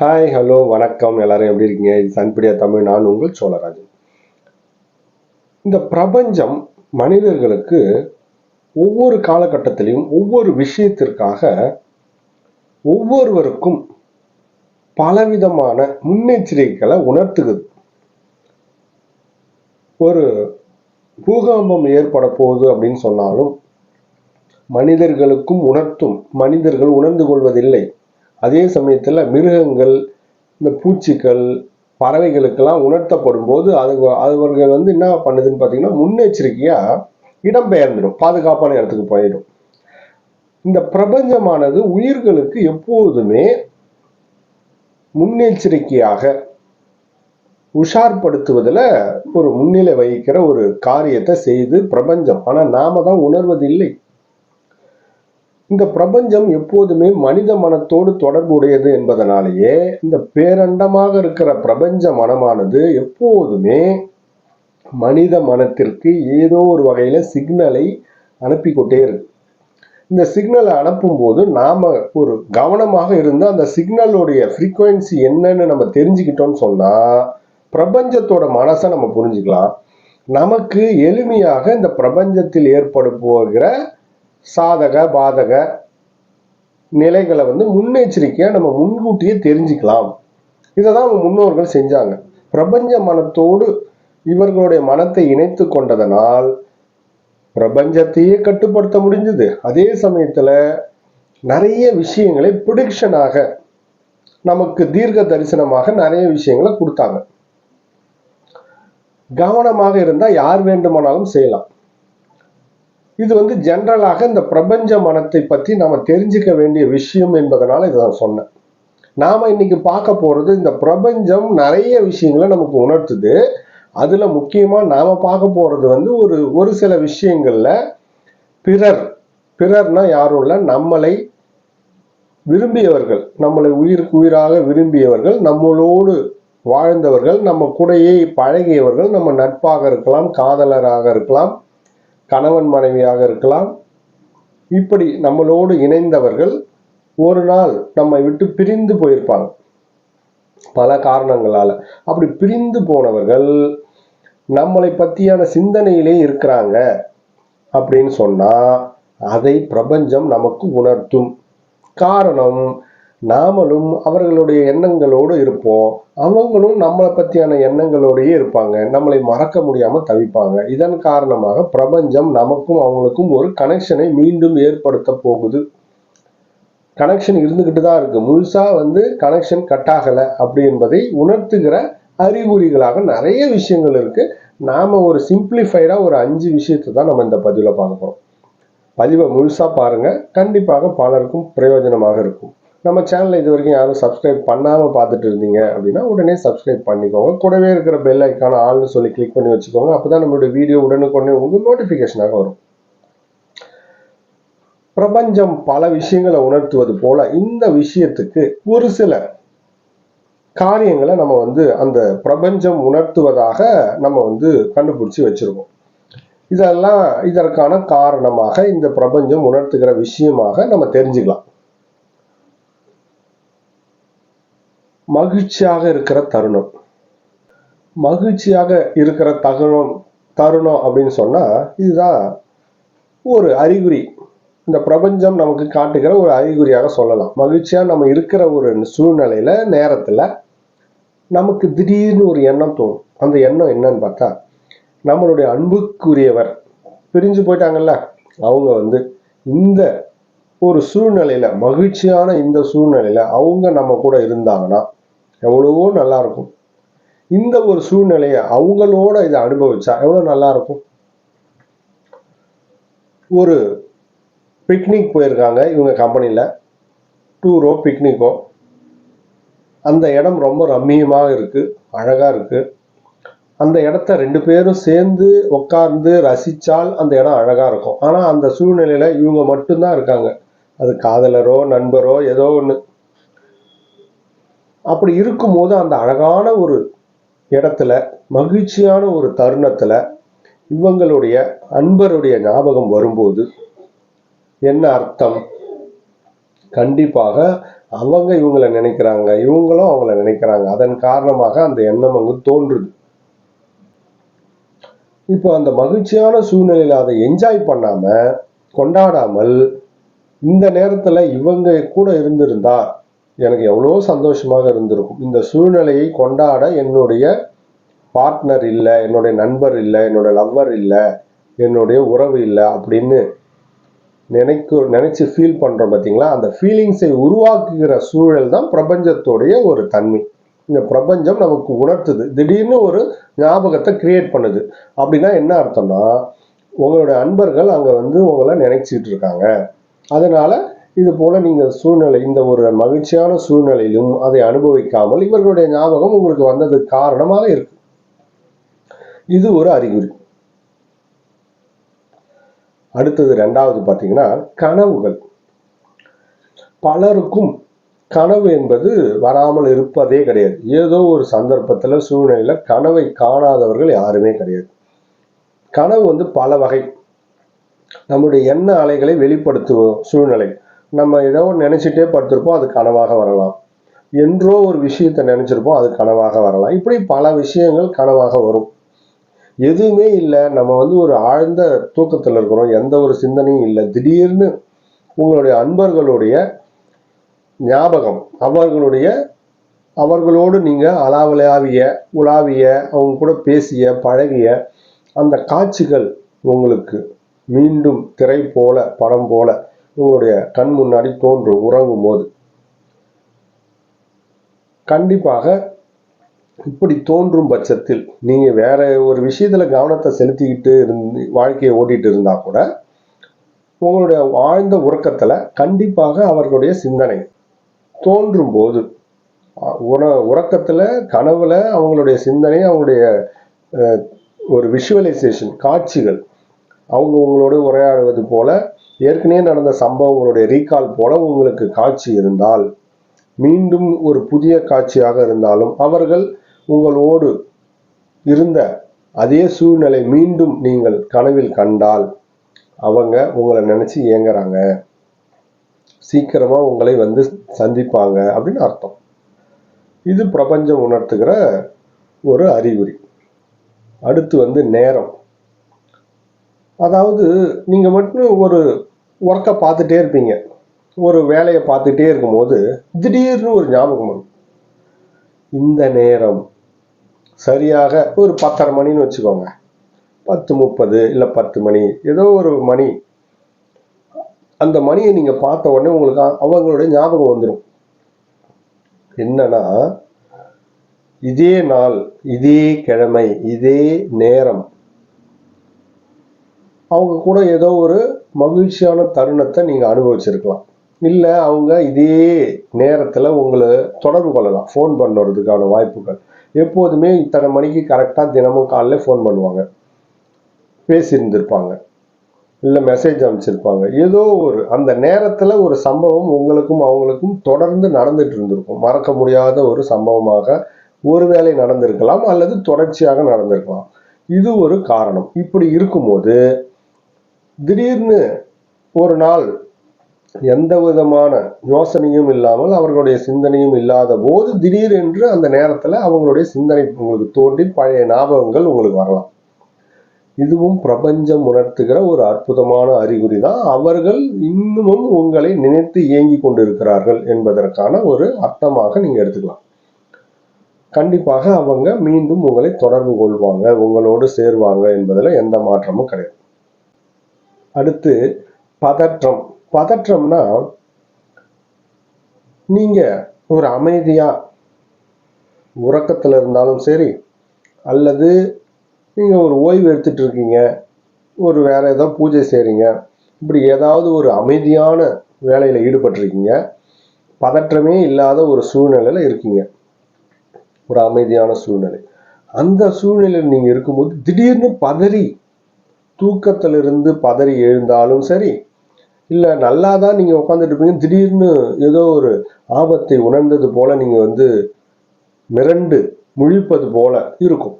Hi hello வணக்கம். எல்லாரும் எப்படி இருக்கீங்க? இது சன்பிடியா தமிழ். நான் உங்கள் சோழராஜன். இந்த பிரபஞ்சம் மனிதர்களுக்கு ஒவ்வொரு காலகட்டத்திலையும் ஒவ்வொரு விஷயத்திற்காக ஒவ்வொருவருக்கும் பலவிதமான முன்னெச்சரிக்கைகளை உணர்த்துகுது ஒரு பூகம்பம் ஏற்பட போகுது அப்படின்னு சொன்னாலும் மனிதர்களுக்கும் உணர்த்தும் மனிதர்கள் உணர்ந்து கொள்வதில்லை. அதே சமயத்தில் மிருகங்கள் இந்த பூச்சிகள் பறவைகளுக்கெல்லாம் உணர்த்தப்படும் போது அது அவர்கள் வந்து என்ன பண்ணுதுன்னு பார்த்தீங்கன்னா முன்னெச்சரிக்கையாக இடம்பெயர்ந்துடும். பாதுகாப்பான இடத்துக்கு போயிடும். இந்த பிரபஞ்சமானது உயிர்களுக்கு எப்போதுமே முன்னெச்சரிக்கையாக உஷார்படுத்துவதில் ஒரு முன்னிலை வகிக்கிற ஒரு காரியத்தை செய்து பிரபஞ்சம். ஆனால் நாம தான் உணர்வதில்லை. இந்த பிரபஞ்சம் எப்போதுமே மனித மனத்தோடு தொடர்புடையது என்பதனாலேயே இந்த பேரண்டமாக இருக்கிற பிரபஞ்ச மனமானது எப்போதுமே மனித மனத்திற்கு ஏதோ ஒரு வகையில சிக்னலை அனுப்பி கொண்டே இருக்கு. இந்த சிக்னலை அனுப்பும் போது ஒரு கவனமாக இருந்து அந்த சிக்னலுடைய ஃப்ரீக்குவென்சி என்னன்னு நம்ம தெரிஞ்சுக்கிட்டோம்னு சொன்னால் பிரபஞ்சத்தோட மனசை நம்ம புரிஞ்சுக்கலாம். நமக்கு எளிமையாக இந்த பிரபஞ்சத்தில் ஏற்பட போகிற சாதக பாதக நிலைகளை வந்து முன்னெச்சரிக்கையாக நம்ம முன்கூட்டியே தெரிஞ்சுக்கலாம். இதை தான் முன்னோர்கள் செஞ்சாங்க. பிரபஞ்ச மனத்தோடு இவர்களுடைய மனத்தை இணைத்து கொண்டதனால் பிரபஞ்சத்தையே கட்டுப்படுத்த முடிஞ்சது. அதே சமயத்தில் நிறைய விஷயங்களை ப்ரிடிக்ஷனாக நமக்கு தீர்க்க தரிசனமாக நிறைய விஷயங்களை கொடுத்தாங்க. கவனமாக இருந்தால் யார் வேண்டுமானாலும் செய்யலாம். இது வந்து ஜென்ரலாக இந்த பிரபஞ்ச மனத்தை பற்றி நம்ம தெரிஞ்சுக்க வேண்டிய விஷயம் என்பதனால இதை நான் சொன்னேன். நாம் இன்னைக்கு பார்க்க போகிறது இந்த பிரபஞ்சம் நிறைய விஷயங்களை நமக்கு உணர்த்துது. அதில் முக்கியமாக நாம் பார்க்க போகிறது வந்து ஒரு ஒரு சில விஷயங்களில் பிறர் பிறர்னா யாரும் இல்லை நம்மளை விரும்பியவர்கள் நம்மளை உயிருக்கு உயிராக விரும்பியவர்கள் நம்மளோடு வாழ்ந்தவர்கள் நம்ம கூடையே பழகியவர்கள் நம்ம நட்பாக இருக்கலாம் காதலராக இருக்கலாம் கணவன் மனைவியாக இருக்கலாம். இப்படி நம்மளோடு இணைந்தவர்கள் ஒரு நாள் நம்மை விட்டு பிரிந்து போயிருப்பாங்க. பல காரணங்களால. அப்படி பிரிந்து போனவர்கள் நம்மளை பற்றியான சிந்தனையிலே இருக்கிறாங்க அப்படின்னு சொன்னா அதை பிரபஞ்சம் நமக்கு உணர்த்தும். காரணம் நாமளும் அவர்களுடைய எண்ணங்களோடு இருப்போம். அவங்களும் நம்மளை பற்றியான எண்ணங்களோடயே இருப்பாங்க. நம்மளை மறக்க முடியாமல் தவிப்பாங்க. இதன் காரணமாக பிரபஞ்சம் நமக்கும் அவங்களுக்கும் ஒரு கனெக்ஷனை மீண்டும் ஏற்படுத்த போகுது. கனெக்ஷன் இருந்துக்கிட்டு தான் இருக்குது முழுசாக வந்து கனெக்ஷன் கட் ஆகலை அப்படி என்பதை உணர்த்துகிற அறிகுறிகளாக நிறைய விஷயங்கள் இருக்குது நாம் ஒரு சிம்பிளிஃபைடாக ஒரு அஞ்சு விஷயத்தை தான் நம்ம இந்த பதிவில் பார்க்குறோம் பதிவை முழுசாக பாருங்கள் கண்டிப்பாக பலருக்கும் பிரயோஜனமாக இருக்கும். நம்ம சேனலை இது வரைக்கும் யாரும் சப்ஸ்கிரைப் பண்ணாமல் பார்த்துட்டு இருந்தீங்க அப்படின்னா உடனே சப்ஸ்கிரைப் பண்ணிக்கோங்க. கூடவே இருக்கிற பெல் ஐக்கான ஆள்னு சொல்லி கிளிக் பண்ணி வச்சுக்கோங்க. அப்போ தான் நம்மளுடைய வீடியோ உடனுக்குடனே உங்களுக்கு நோட்டிஃபிகேஷனாக வரும். பிரபஞ்சம் பல விஷயங்களை உணர்த்துவது போல இந்த விஷயத்துக்கு ஒரு சில காரியங்களை நம்ம வந்து அந்த பிரபஞ்சம் உணர்த்துவதாக நம்ம வந்து கண்டுபிடிச்சி வச்சிருக்கோம் இதெல்லாம் இதற்கான காரணமாக இந்த பிரபஞ்சம் உணர்த்துகிற விஷயமாக நம்ம தெரிஞ்சுக்கலாம். மகிழ்ச்சியாக இருக்கிற தருணம். மகிழ்ச்சியாக இருக்கிற தருணம் தருணம் அப்படின்னு சொன்னால் இதுதான் ஒரு அறிகுறி. இந்த பிரபஞ்சம் நமக்கு காட்டுகிற ஒரு அறிகுறியாக சொல்லலாம். மகிழ்ச்சியாக நம்ம இருக்கிற ஒரு சூழ்நிலையில் நேரத்தில் நமக்கு திடீர்னு ஒரு எண்ணம் தோணும். அந்த எண்ணம் என்னன்னு பார்த்தா நம்மளுடைய அன்புக்குரியவர். பிரிஞ்சு போயிட்டாங்கல்ல? அவங்க வந்து இந்த ஒரு சூழ்நிலையில் மகிழ்ச்சியான இந்த சூழ்நிலையில் அவங்க நம்ம கூட இருந்தாங்கன்னா எவ்வளவோ நல்லா இருக்கும் இந்த ஒரு சூழ்நிலையை அவங்களோட இதை அனுபவிச்சா எவ்வளோ நல்லா இருக்கும் ஒரு பிக்னிக் போயிருக்காங்க இவங்க கம்பெனியில் டூரோ பிக்னிக்கோ அந்த இடம் ரொம்ப ரம்மியமாக இருக்குது அழகாக இருக்குது அந்த இடத்த ரெண்டு பேரும் சேர்ந்து உட்கார்ந்து ரசித்தால் அந்த இடம் அழகாக இருக்கும். ஆனால் அந்த சூழ்நிலையில் இவங்க மட்டும்தான் இருக்காங்க. அது காதலரோ நண்பரோ ஏதோ ஒன்று அப்படி இருக்கும்போது அந்த அழகான ஒரு இடத்துல மகிழ்ச்சியான ஒரு தருணத்தில் இவங்களுடைய அன்பருடைய ஞாபகம் வரும்போது என்ன அர்த்தம்? கண்டிப்பாக அவங்க இவங்களை நினைக்கிறாங்க இவங்களும் அவங்கள நினைக்கிறாங்க. அதன் காரணமாக அந்த எண்ணம் அங்கு தோன்றுது. இப்போ அந்த மகிழ்ச்சியான சூழ்நிலையில் அதை என்ஜாய் பண்ணாமல் கொண்டாடாமல் இந்த நேரத்தில் இவங்க கூட இருந்திருந்தா எனக்கு எவ்வளோ சந்தோஷமாக இருந்திருக்கும். இந்த சூழ்நிலையை கொண்டாட என்னுடைய பார்ட்னர் இல்லை என்னுடைய நண்பர் இல்லை என்னோட லவ்வர் இல்லை என்னுடைய உறவு இல்லை அப்படின்னு நினைக்க நினைச்சு ஃபீல் பண்ணுறோம் பார்த்தீங்களா அந்த ஃபீலிங்ஸை உருவாக்குகிற சூழல் தான் பிரபஞ்சத்தோடைய ஒரு தன்மை. இந்த பிரபஞ்சம் நமக்கு உணர்த்துது. திடீர்னு ஒரு ஞாபகத்தை கிரியேட் பண்ணுது. அப்படின்னா என்ன அர்த்தம்னா உங்களுடைய அன்பர்கள் அங்கே வந்து உங்களை நினைச்சிட்டு இருக்காங்க. அதனால இது போல நீங்கள் சூழ்நிலை இந்த ஒரு மகிழ்ச்சியான சூழ்நிலையிலும் அதை அனுபவிக்காமல் இவர்களுடைய ஞாபகம் உங்களுக்கு வந்தது காரணமாக இருக்கும். இது ஒரு அறிகுறி. அடுத்தது ரெண்டாவது பார்த்தீங்கன்னா கனவுகள். பலருக்கும் கனவு என்பது வராமல் இருப்பதே கிடையாது. ஏதோ ஒரு சந்தர்ப்பத்தில் சூழ்நிலையில் கனவை காணாதவர்கள் யாருமே கிடையாது. கனவு வந்து பல வகை. நம்முடைய எண்ண அலைகளை வெளிப்படுத்துவோம் சூழ்நிலை. நம்ம ஏதோ நினச்சிட்டே நினைச்சிட்டே படுத்திருப்போம் அது கனவாக வரலாம். என்றோ ஒரு விஷயத்தை நினைச்சிருப்போம் அது கனவாக வரலாம். இப்படி பல விஷயங்கள் கனவாக வரும். எதுவுமே இல்லை நம்ம வந்து ஒரு ஆழ்ந்த தூக்கத்தில் இருக்கிறோம் எந்த ஒரு சிந்தனையும் இல்லை. திடீர்னு உங்களுடைய அன்பர்களுடைய ஞாபகம் அவர்களுடைய அவர்களோடு நீங்கள் அலாவலாவிய உலாவிய அவங்க கூட பேசிய பழகிய அந்த காட்சிகள் உங்களுக்கு மீண்டும் திரை போல படம் போல உங்களுடைய கண் முன்னாடி தோன்றும் உறங்கும் போது கண்டிப்பாக இப்படி தோன்றும் பட்சத்தில் நீங்கள் வேற ஒரு விஷயத்தில் கவனத்தை செலுத்திக்கிட்டு இருந்து வாழ்க்கையை ஓட்டிகிட்டு இருந்தால் கூட உங்களுடைய ஆழ்ந்த உறக்கத்தில் கண்டிப்பாக அவர்களுடைய சிந்தனை தோன்றும் போது அஹ், உற உறக்கத்துல கனவுல அவங்களுடைய சிந்தனை அவங்களுடைய ஒரு விஷுவலைசேஷன் காட்சிகள் அவங்க உங்களோட உரையாடுவது போல ஏற்கனவே நடந்த சம்பவங்களுடைய ரீகால் போல உங்களுக்கு காட்சி இருந்தால் மீண்டும் ஒரு புதிய காட்சியாக இருந்தாலும் அவர்கள் உங்களோடு இருந்த அதே சூழ்நிலை மீண்டும் நீங்கள் கனவில் கண்டால் அவங்க உங்களை நினச்சி ஏங்குறாங்க. சீக்கிரமாக உங்களை வந்து சந்திப்பாங்க அப்படின்னு அர்த்தம். இது பிரபஞ்சம் உணர்த்துகிற ஒரு அறிகுறி. அடுத்து வந்து நேரம். அதாவது நீங்கள் மட்டும் ஒரு ஒர்க்கை பார்த்துட்டே இருப்பீங்க. ஒரு வேலையை பார்த்துட்டே இருக்கும்போது திடீர்னு ஒரு ஞாபகம் வரும். இந்த நேரம் சரியாக ஒரு பத்தரை மணின்னு வச்சுக்கோங்க. பத்து முப்பது இல்லை பத்து மணி ஏதோ ஒரு மணி. அந்த மணியை நீங்கள் பார்த்த உடனே உங்களுக்கு அவங்களுடைய ஞாபகம் வந்துடும் என்னன்னா இதே நாள் இதே கிழமை இதே நேரம் அவங்க கூட ஏதோ ஒரு மகிழ்ச்சியான தருணத்தை நீங்கள் அனுபவிச்சிருக்கலாம். இல்லை அவங்க இதே நேரத்தில் உங்களை தொடர்பு கொள்ளலாம். ஃபோன் பண்ணுறதுக்கான வாய்ப்புகள். எப்போதுமே இத்தனை மணிக்கு கரெக்டாக தினமும் காலைல ஃபோன் பண்ணுவாங்க. பேசியிருந்திருப்பாங்க. இல்லை மெசேஜ் அனுப்பிச்சிருப்பாங்க. ஏதோ ஒரு அந்த நேரத்தில் ஒரு சம்பவம் உங்களுக்கும் அவங்களுக்கும் தொடர்ந்து நடந்துட்டு இருந்திருக்கும். மறக்க முடியாத ஒரு சம்பவமாக ஒருவேளை நடந்திருக்கலாம் அல்லது தொடர்ச்சியாக நடந்திருக்கலாம். இது ஒரு காரணம். இப்படி இருக்கும்போது திடீர்னு ஒரு நாள் எந்த விதமான யோசனையும் இல்லாமல் அவர்களுடைய சிந்தனையும் இல்லாத போது திடீரென்று அந்த நேரத்தில் அவங்களுடைய சிந்தனை உங்களுக்கு தோன்றி பழைய ஞாபகங்கள் உங்களுக்கு வரலாம். இதுவும் பிரபஞ்சம் உணர்த்துகிற ஒரு அற்புதமான அறிகுறி தான். அவர்கள் இன்னமும் உங்களை நினைத்து இயங்கி கொண்டிருக்கிறார்கள் என்பதற்கான ஒரு அர்த்தமாக நீங்கள் எடுத்துக்கலாம். கண்டிப்பாக அவங்க மீண்டும் உங்களை தொடர்பு கொள்வாங்க உங்களோடு சேருவாங்க என்பதில் எந்த மாற்றமும் கிடையாது. அடுத்து பதற்றம். பதற்றம்னா நீங்க ஒரு அமைதியா உறக்கத்துல இருந்தாலும் சரி அல்லது நீங்க ஒரு ஓய்வு எடுத்துட்டு இருக்கீங்க ஒரு வேற ஏதோ பூஜை செய்றீங்க இப்படி ஏதாவது ஒரு அமைதியான வேலையில ஈடுபட்டிருக்கீங்க பதற்றமே இல்லாத ஒரு சூழ்நிலையில இருக்கீங்க. ஒரு அமைதியான சூழ்நிலை. அந்த சூழ்நிலையில் நீங்க இருக்கும்போது திடீர்னு பதறி தூக்கத்திலிருந்து பதறி எழுந்தாலும் சரி இல்லை நல்லா தான் நீங்கள் உட்காந்துட்டு இருப்பீங்க. திடீர்னு ஏதோ ஒரு ஆபத்தை உணர்ந்தது போல நீங்கள் வந்து மிரண்டு முழிப்பது போல இருக்கும்.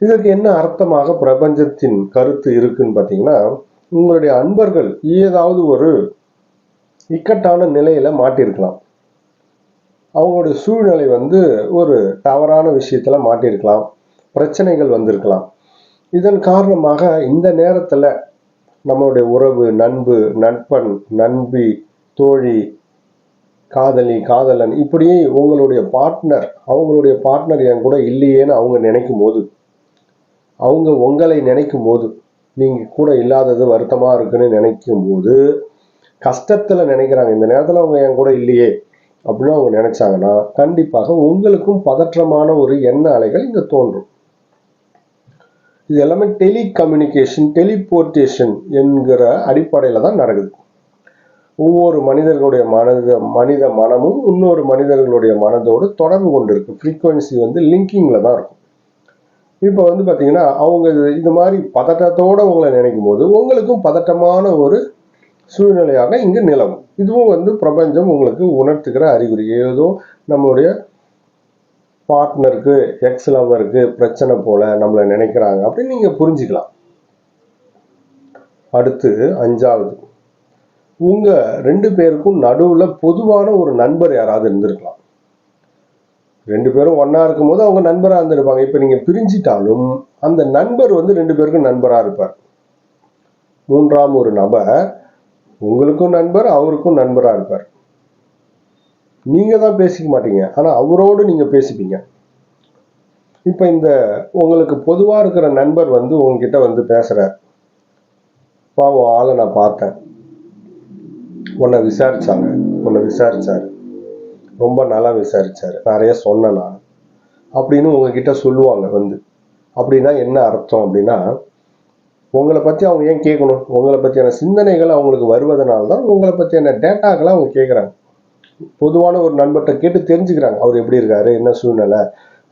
இதற்கு என்ன அர்த்தமாக பிரபஞ்சத்தின் கருத்து இருக்குன்னு பார்த்தீங்கன்னா உங்களுடைய அன்பர்கள் ஏதாவது ஒரு இக்கட்டான நிலையில மாட்டியிருக்கலாம். அவங்களுடைய சூழ்நிலை வந்து ஒரு தவறான விஷயத்துல மாட்டியிருக்கலாம். பிரச்சனைகள் வந்திருக்கலாம். இதன் காரணமாக இந்த நேரத்தில் நம்மளுடைய உறவு நண்பு நட்பன் நண்பி தோழி காதலி காதலன் இப்படியே உங்களுடைய பார்ட்னர் அவங்களுடைய பார்ட்னர் என் கூட இல்லையேன்னு அவங்க நினைக்கும் போது அவங்க உங்களை நினைக்கும் போது நீங்கள் கூட இல்லாதது வருத்தமாக இருக்குன்னு நினைக்கும் போது கஷ்டத்தில் நினைக்கிறாங்க. இந்த நேரத்தில் அவங்க என் கூட இல்லையே அப்படின்னு அவங்க நினைச்சாங்கன்னா கண்டிப்பாக உங்களுக்கும் பதற்றமான ஒரு எண்ண அலைகள் இங்கே தோன்றும். இது எல்லாமே டெலிகம்யூனிகேஷன் டெலிபோர்டேஷன் என்கிற அடிப்படையில் தான் நடக்குது. ஒவ்வொரு மனிதர்களுடைய மனத மனித மனமும் இன்னொரு மனிதர்களுடைய மனதோடு தொடர்பு கொண்டு இருக்கு ஃப்ரீக்குவன்சி வந்து லிங்கிங்கில் தான் இருக்கும். இப்போ வந்து பார்த்தீங்கன்னா அவங்க இது- இது மாதிரி பதட்டத்தோட உங்களை நினைக்கும் போது உங்களுக்கும் பதட்டமான ஒரு சூழ்நிலையாக இங்கு நிலவும். இதுவும் வந்து பிரபஞ்சம் உங்களுக்கு உணர்த்துகிற அறிகுறி. ஏதோ நம்மளுடைய பார்ட்னருக்கு எக்ஸ் லவருக்கு பிரச்சனை போல நம்மளை நினைக்கிறாங்க அப்படின்னு நீங்க புரிஞ்சுக்கலாம். அடுத்து அஞ்சாவது. உங்க ரெண்டு பேருக்கும் நடுவில் பொதுவான ஒரு நண்பர் யாராவது இருந்திருக்கலாம். ரெண்டு பேரும் ஒன்றா இருக்கும்போது அவங்க நண்பராக இருந்திருப்பாங்க. இப்போ நீங்க பிரிஞ்சிட்டாலும் அந்த நண்பர் வந்து ரெண்டு பேருக்கும் நண்பராக இருப்பார். மூன்றாம் ஒரு நபர் உங்களுக்கும் நண்பர் அவருக்கும் நண்பராக இருப்பார். நீங்கள் தான் பேசிக்க மாட்டீங்க. ஆனால் அவரோடு நீங்கள் பேசிப்பீங்க இப்போ இந்த உங்களுக்கு பொதுவாக இருக்கிற நண்பர் வந்து உங்ககிட்ட வந்து பேசுகிறார் பாவம் ஆளை நான் பார்த்தேன். உன்னை விசாரித்தாங்க உன்னை விசாரிச்சாரு. ரொம்ப நல்லா விசாரிச்சாரு. நிறைய சொன்னேன் நான். அப்படின்னு உங்ககிட்ட சொல்லுவாங்க வந்து. அப்படின்னா என்ன அர்த்தம் அப்படின்னா உங்களை பற்றி அவங்க ஏன் கேட்கணும்? உங்களை பற்றியான சிந்தனைகள் அவங்களுக்கு வருவதனால தான் உங்களை பற்றியான டேட்டாக்களை அவங்க கேட்குறாங்க. பொதுவான ஒரு நண்பர்கிட்ட கேட்டு தெரிஞ்சுக்கிறாங்க. அவர் எப்படி இருக்காரு? என்ன சூழ்நிலை?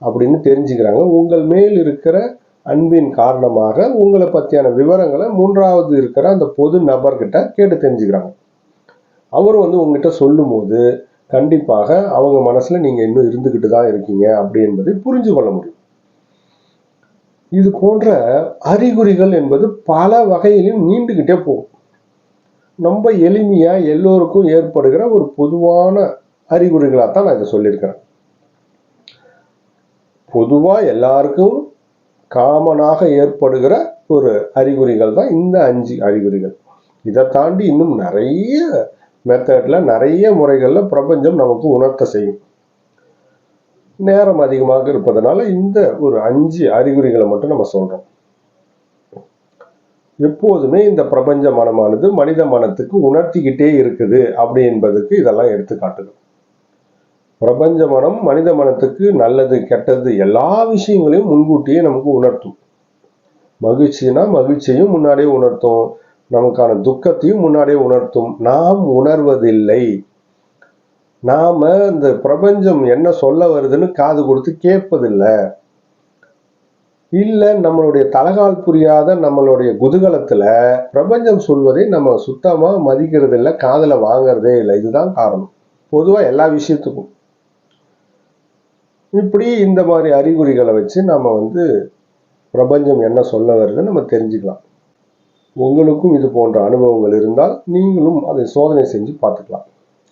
அப்படின்னு தெரிஞ்சுக்கிறாங்க. உங்கள் மேல் இருக்கிற அன்பின் காரணமாக உங்களை பத்தியான விவரங்களை மூன்றாவது இருக்கிற அந்த பொது நபர்கிட்ட கேட்டு தெரிஞ்சுக்கிறாங்க. அவர் வந்து உங்ககிட்ட சொல்லும்போது கண்டிப்பாக அவங்க மனசுல நீங்க இன்னும் இருந்துக்கிட்டு தான் இருக்கீங்க அப்படி என்பதை புரிஞ்சு கொள்ள முடியும். இது போன்ற அறிகுறிகள் என்பது பல வகையிலும் நீண்டுகிட்டே போகும். ரொம்ப எளிமையாக எல்லோருக்கும் ஏற்படுகிற ஒரு பொதுவான அறிகுறிகளாக தான் நான் இதை சொல்லியிருக்கிறேன். பொதுவாக எல்லாருக்கும் காமனாக ஏற்படுகிற ஒரு அறிகுறிகள் தான் இந்த அஞ்சு அறிகுறிகள். இதை தாண்டி இன்னும் நிறைய மெத்தடில் நிறைய முறைகளில் பிரபஞ்சம் நமக்கு உணர்த்த செய்யும். நேரம் அதிகமாக இருப்பதனால இந்த ஒரு அஞ்சு அறிகுறிகளை மட்டும் நம்ம சொல்கிறோம் எப்போதுமே இந்த பிரபஞ்ச மனமானது மனித மனத்துக்கு உணர்த்திக்கிட்டே இருக்குது அப்படி என்பதுக்கு இதெல்லாம் எடுத்துக்காட்டுகள். பிரபஞ்ச மனம் மனித மனத்துக்கு நல்லது கெட்டது எல்லா விஷயங்களையும் முன்கூட்டியே நமக்கு உணர்த்தும். மகிழ்ச்சினா மகிழ்ச்சியையும் முன்னாடியே உணர்த்தும். நமக்கான துக்கத்தையும் முன்னாடியே உணர்த்தும். நாம் உணர்வதில்லை. நாம இந்த பிரபஞ்சம் என்ன சொல்ல வருதுன்னு காது கொடுத்து கேட்பதில்லை. இல்ல நம்மளுடைய தலகால் புரியாத நம்மளுடைய குதூகலத்துல பிரபஞ்சம் சொல்வதை நம்ம சுத்தமா மதிக்கிறது இல்லை காதுல வாங்குறதே இல்லை. இதுதான் காரணம். பொதுவா எல்லா விஷயத்துக்கும். இப்படி இந்த மாதிரி அறிகுறிகளை வச்சு நம்ம வந்து பிரபஞ்சம் என்ன சொல்ல வருதுன்னு நம்ம தெரிஞ்சுக்கலாம். உங்களுக்கும் இது போன்ற அனுபவங்கள் இருந்தால் நீங்களும் அதை சோதனை செஞ்சு பார்த்துக்கலாம்.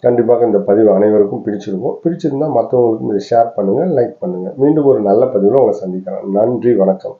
கண்டிப்பாக இந்த பதிவு அனைவருக்கும் பிடிச்சிருக்கும். பிடிச்சிருந்தா மற்றவங்களுக்கும் இதை ஷேர் பண்ணுங்கள் லைக் பண்ணுங்கள் மீண்டும் ஒரு நல்ல பதிவில் உங்களை சந்திக்கலாம் நன்றி வணக்கம்.